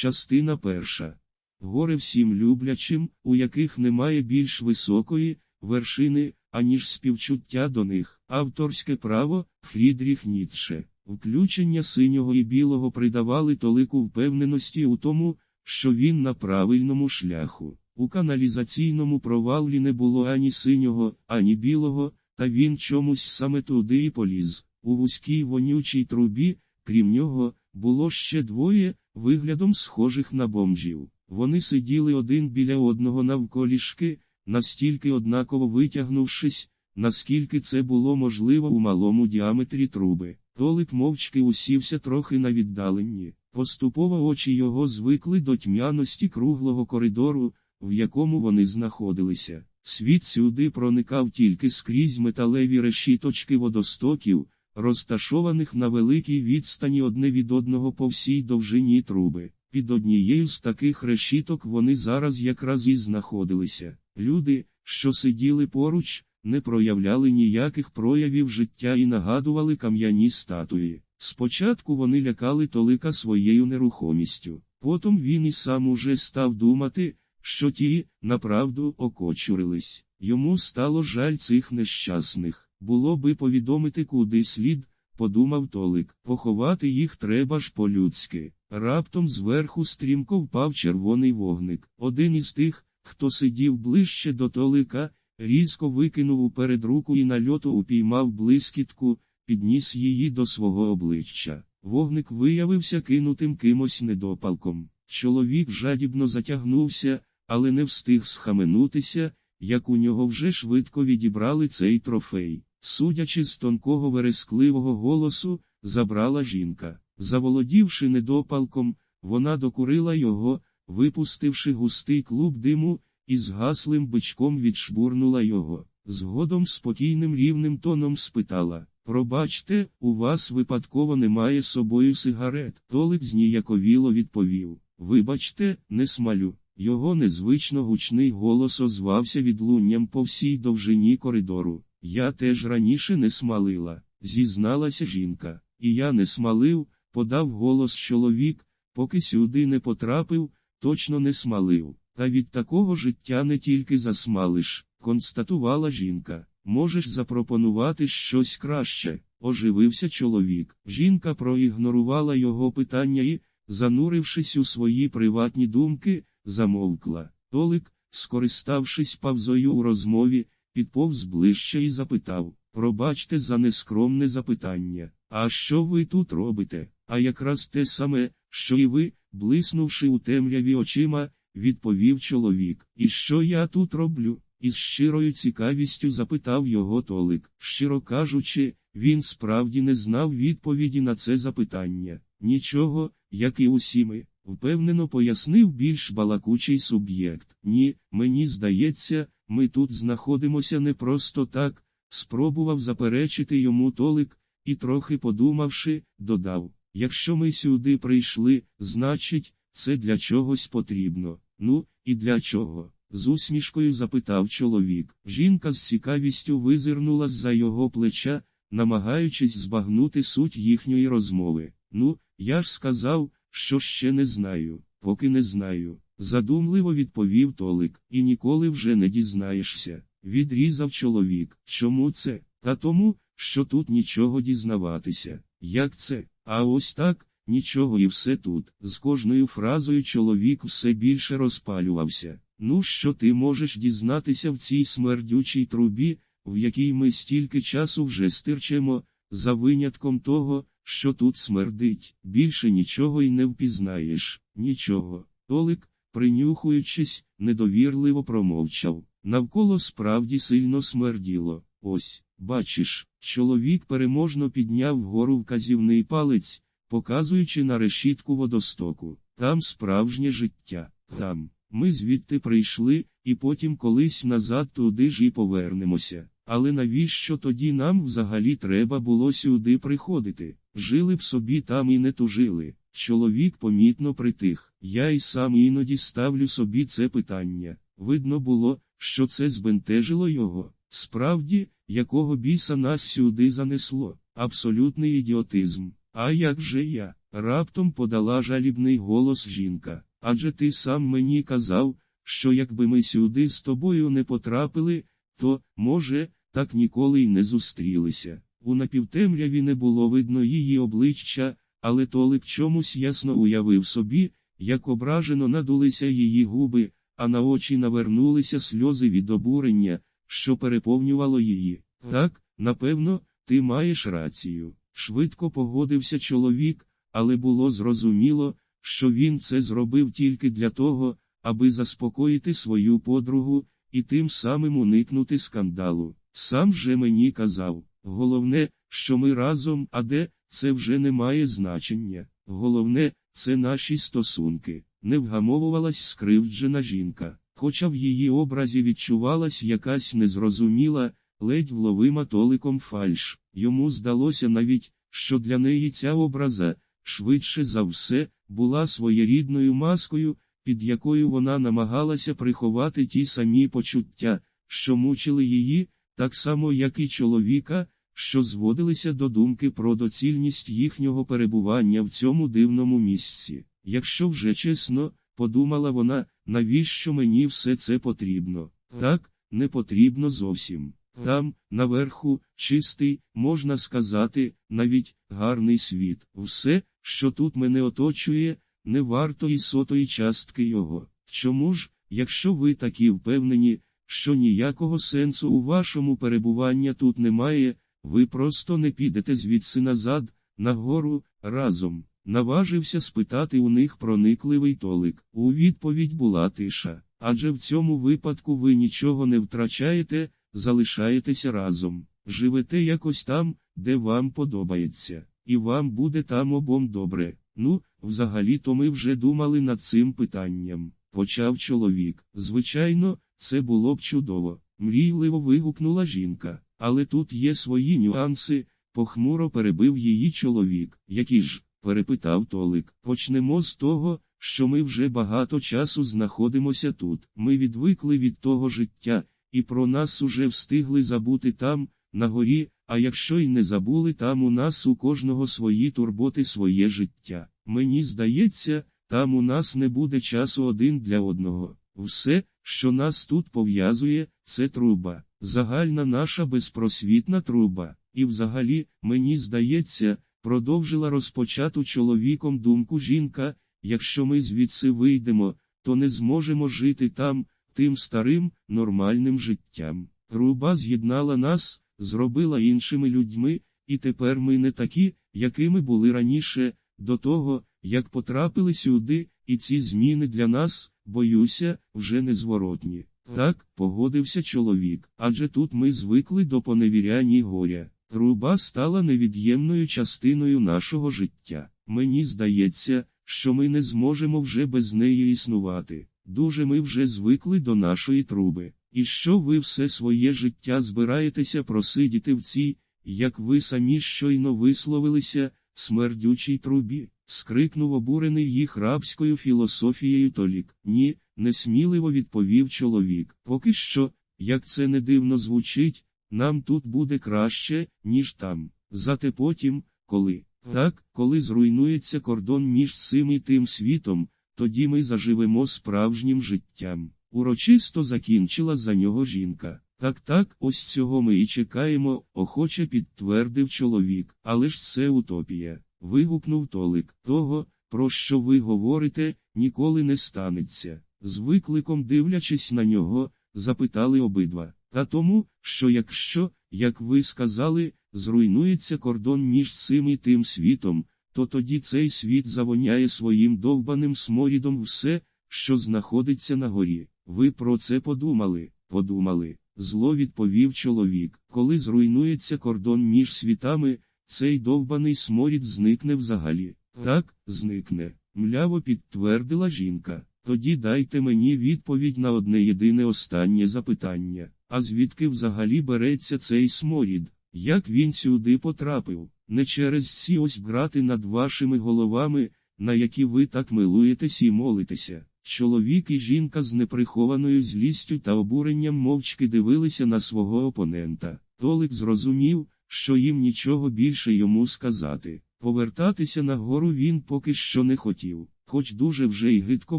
Частина перша. Горе всім люблячим, у яких немає більш високої вершини, аніж співчуття до них. Авторське право Фрідріх Ніцше. Включення синього і білого придавали толику впевненості у тому, що він на правильному шляху. У каналізаційному проваллі не було ані синього, ані білого, та він чомусь саме туди і поліз. У вузькій вонючій трубі, крім нього, було ще двоє, виглядом схожих на бомжів. Вони сиділи один біля одного навколішки, настільки однаково витягнувшись, наскільки це було можливо у малому діаметрі труби. Толик мовчки усівся трохи на віддаленні. Поступово очі його звикли до тьмяності круглого коридору, в якому вони знаходилися. Світ сюди проникав тільки скрізь металеві решіточки водостоків, розташованих на великій відстані одне від одного по всій довжині труби. Під однією з таких решіток вони зараз якраз і знаходилися. Люди, що сиділи поруч, не проявляли ніяких проявів життя і нагадували кам'яні статуї. Спочатку вони лякали Толика своєю нерухомістю, потім він і сам уже став думати, що ті, направду, окочурились. Йому стало жаль цих нещасних. Було би повідомити куди слід, подумав Толик. Поховати їх треба ж по-людськи. Раптом зверху стрімко впав червоний вогник. Один із тих, хто сидів ближче до Толика, різко викинув уперед руку і на льоту упіймав блискітку, підніс її до свого обличчя. Вогник виявився кинутим кимось недопалком. Чоловік жадібно затягнувся, але не встиг схаменутися, як у нього вже швидко відібрали цей трофей. Судячи з тонкого верескливого голосу, забрала жінка. Заволодівши недопалком, вона докурила його, випустивши густий клуб диму, і з гаслим бичком відшбурнула його. Згодом спокійним рівним тоном спитала Пробачте, у вас випадково немає собою сигарет. Толик зніяковіло відповів Вибачте, не смалю. Його незвично гучний голос озвався відлунням по всій довжині коридору. Я теж раніше не смалила, зізналася жінка. І я не смалив, подав голос чоловік, поки сюди не потрапив, точно не смалив. Та від такого життя не тільки засмалиш, констатувала жінка. Можеш запропонувати щось краще, оживився чоловік. Жінка проігнорувала його питання і, занурившись у свої приватні думки, замовкла. Толик, скориставшись павзою у розмові, підповз ближче і запитав Пробачте за нескромне запитання. А що ви тут робите? А якраз те саме, що і ви, блиснувши у темряві очима, відповів чоловік. І що я тут роблю? Із щирою цікавістю запитав його Толик. Щиро кажучи, він справді не знав відповіді на це запитання. Нічого, як і усі ми, впевнено пояснив більш балакучий суб'єкт. Ні, мені здається, ми тут знаходимося не просто так, спробував заперечити йому Толик, і трохи подумавши, додав: якщо ми сюди прийшли, значить, це для чогось потрібно. Ну, і для чого? З усмішкою запитав чоловік. Жінка з цікавістю визирнула з-за його плеча, намагаючись збагнути суть їхньої розмови. Ну, я ж сказав, що ще не знаю, поки не знаю. Задумливо відповів Толик, і ніколи вже не дізнаєшся. Відрізав чоловік. Чому це? Та тому, що тут нічого дізнаватися. Як це? А ось так, нічого і все тут. З кожною фразою чоловік все більше розпалювався. Ну, що ти можеш дізнатися в цій смердючій трубі, в якій ми стільки часу вже стирчемо, за винятком того, що тут смердить, більше нічого й не впізнаєш, нічого. Толик, принюхуючись, недовірливо промовчав. Навколо справді сильно смерділо. Ось, бачиш, чоловік переможно підняв вгору вказівний палець, показуючи на решітку водостоку. Там справжнє життя, там. Ми звідти прийшли, і потім колись назад туди ж і повернемося. Але навіщо тоді нам взагалі треба було сюди приходити? Жили б собі там і не тужили. Чоловік помітно притих. Я й сам іноді ставлю собі це питання. Видно було, що це збентежило його. Справді, якого біса нас сюди занесло? Абсолютний ідіотизм. А як же я? Раптом подала жалібний голос жінка. Адже ти сам мені казав, що якби ми сюди з тобою не потрапили, то, може, так ніколи й не зустрілися. У напівтемряві не було видно її обличчя, але Толик чомусь ясно уявив собі, як ображено надулися її губи, а на очі навернулися сльози від обурення, що переповнювало її. Так, напевно, ти маєш рацію. Швидко погодився чоловік, але було зрозуміло, що він це зробив тільки для того, аби заспокоїти свою подругу і тим самим уникнути скандалу. Сам же мені казав, головне, що ми разом, а де, це вже не має значення. Головне, це наші стосунки. Не вгамовувалась скривджена жінка, хоча в її образі відчувалась якась незрозуміла, ледь вловима толиком фальш. Йому здалося навіть, що для неї ця образа, швидше за все, була своєрідною маскою, під якою вона намагалася приховати ті самі почуття, що мучили її, так само як і чоловіка, що зводилися до думки про доцільність їхнього перебування в цьому дивному місці. Якщо вже чесно, подумала вона, навіщо мені все це потрібно? Так, не потрібно зовсім. Там, наверху, чистий, можна сказати, навіть гарний світ. Все, що тут мене оточує, не варто і сотої частки його. Чому ж, якщо ви такі впевнені, що ніякого сенсу у вашому перебуванні тут немає, ви просто не підете звідси назад, нагору, разом. Наважився спитати у них проникливий толик. У відповідь була тиша. Адже в цьому випадку ви нічого не втрачаєте, залишаєтеся разом, живете якось там, де вам подобається, і вам буде там обом добре. Ну, взагалі-то ми вже думали над цим питанням, почав чоловік. Звичайно, це було б чудово, мрійливо вигукнула жінка, але тут є свої нюанси, похмуро перебив її чоловік. Які ж? перепитав Толик. Почнемо з того, що ми вже багато часу знаходимося тут. Ми відвикли від того життя, і про нас уже встигли забути там, на горі, а якщо й не забули там у нас у кожного свої турботи своє життя. Мені здається, там у нас не буде часу один для одного. Все, що нас тут пов'язує, це труба, загальна наша безпросвітна труба. І взагалі, мені здається, продовжила розпочату чоловіком думку жінка, якщо ми звідси вийдемо, то не зможемо жити там, тим старим, нормальним життям. Труба з'єднала нас, зробила іншими людьми, і тепер ми не такі, якими були раніше, до того, як потрапили сюди, і ці зміни для нас, боюся, вже незворотні. Так, погодився чоловік, адже тут ми звикли до поневіряння й горя. Труба стала невід'ємною частиною нашого життя. Мені здається, що ми не зможемо вже без неї існувати. Дуже ми вже звикли до нашої труби. І що ви все своє життя збираєтеся просидіти в цій, як ви самі щойно висловилися, смердючій трубі? скрикнув обурений їх рабською філософією Толік. Ні, несміливо відповів чоловік. Поки що, як це не дивно звучить, нам тут буде краще, ніж там. Зате потім, коли. Так, коли зруйнується кордон між цим і тим світом, тоді ми заживемо справжнім життям. Урочисто закінчила за нього жінка. Так так, ось цього ми і чекаємо, охоче підтвердив чоловік. Але ж це утопія. Вигукнув Толик. Того, про що ви говорите, ніколи не станеться. З викликом дивлячись на нього, запитали обидва. Та тому, що якщо, як ви сказали, зруйнується кордон між цим і тим світом, то тоді цей світ завоняє своїм довбаним сморідом все, що знаходиться на горі. Ви про це подумали, подумали. Зло відповів чоловік. Коли зруйнується кордон між світами, цей довбаний сморід зникне взагалі. Так, зникне, мляво підтвердила жінка. Тоді дайте мені відповідь на одне єдине останнє запитання. А звідки взагалі береться цей сморід? Як він сюди потрапив? Не через ці ось грати над вашими головами, на які ви так милуєтесь і молитеся. Чоловік і жінка з неприхованою злістю та обуренням мовчки дивилися на свого опонента. Толик зрозумів, що їм нічого більше йому сказати. Повертатися на гору він поки що не хотів, хоч дуже вже й гидко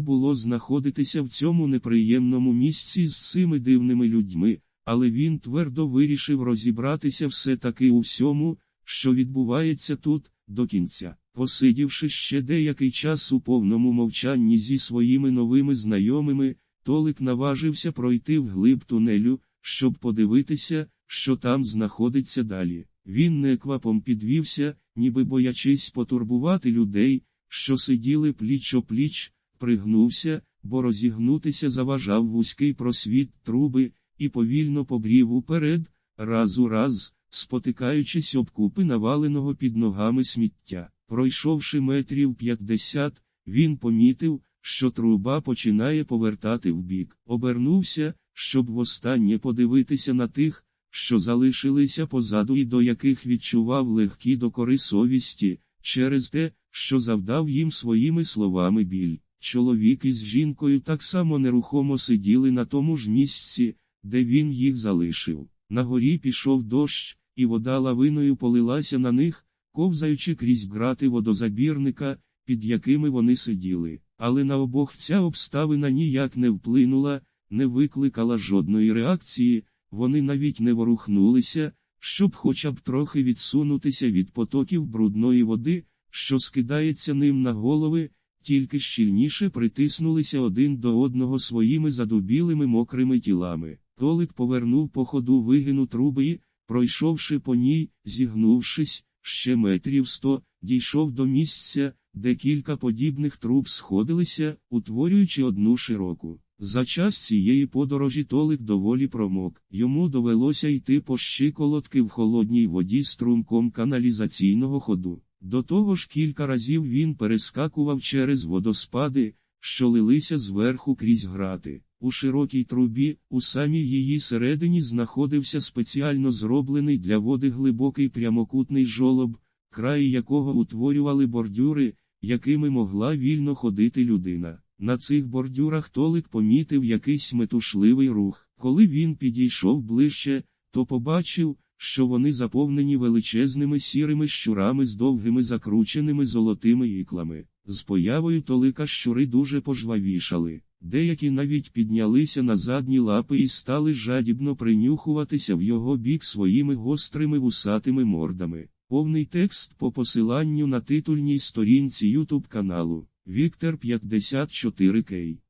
було знаходитися в цьому неприємному місці з цими дивними людьми, але він твердо вирішив розібратися все таки у всьому, що відбувається тут, до кінця. Посидівши ще деякий час у повному мовчанні зі своїми новими знайомими, Толик наважився пройти вглиб тунелю, щоб подивитися, що там знаходиться далі. Він неквапом підвівся, ніби боячись потурбувати людей, що сиділи пліч о пліч, пригнувся, бо розігнутися заважав вузький просвіт труби, і повільно побрів уперед, раз у раз, спотикаючись об купи наваленого під ногами сміття. Пройшовши метрів п'ятдесят, він помітив, що труба починає повертати вбік. Обернувся, щоб востаннє подивитися на тих, що залишилися позаду і до яких відчував легкі докори совісті, через те, що завдав їм своїми словами біль. Чоловік із жінкою так само нерухомо сиділи на тому ж місці, де він їх залишив. На горі пішов дощ, і вода лавиною полилася на них, ковзаючи крізь грати водозабірника, під якими вони сиділи. Але на обох ця обставина ніяк не вплинула, не викликала жодної реакції, вони навіть не ворухнулися, щоб хоча б трохи відсунутися від потоків брудної води, що скидається ним на голови, тільки щільніше притиснулися один до одного своїми задубілими мокрими тілами. Толик повернув по ходу вигину труби і, пройшовши по ній, зігнувшись, ще метрів сто, дійшов до місця, де кілька подібних труб сходилися, утворюючи одну широку. За час цієї подорожі Толик доволі промок. Йому довелося йти по щиколотки в холодній воді струмком каналізаційного ходу. До того ж кілька разів він перескакував через водоспади, що лилися зверху крізь грати. У широкій трубі, у самій її середині знаходився спеціально зроблений для води глибокий прямокутний жолоб, краї якого утворювали бордюри, якими могла вільно ходити людина. На цих бордюрах Толик помітив якийсь метушливий рух. Коли він підійшов ближче, то побачив, що вони заповнені величезними сірими щурами з довгими закрученими золотими іклами. З появою Толика щури дуже пожвавішали. Деякі навіть піднялися на задні лапи і стали жадібно принюхуватися в його бік своїми гострими вусатими мордами. Повний текст по посиланню на титульній сторінці YouTube каналу Віктор 54 Кей.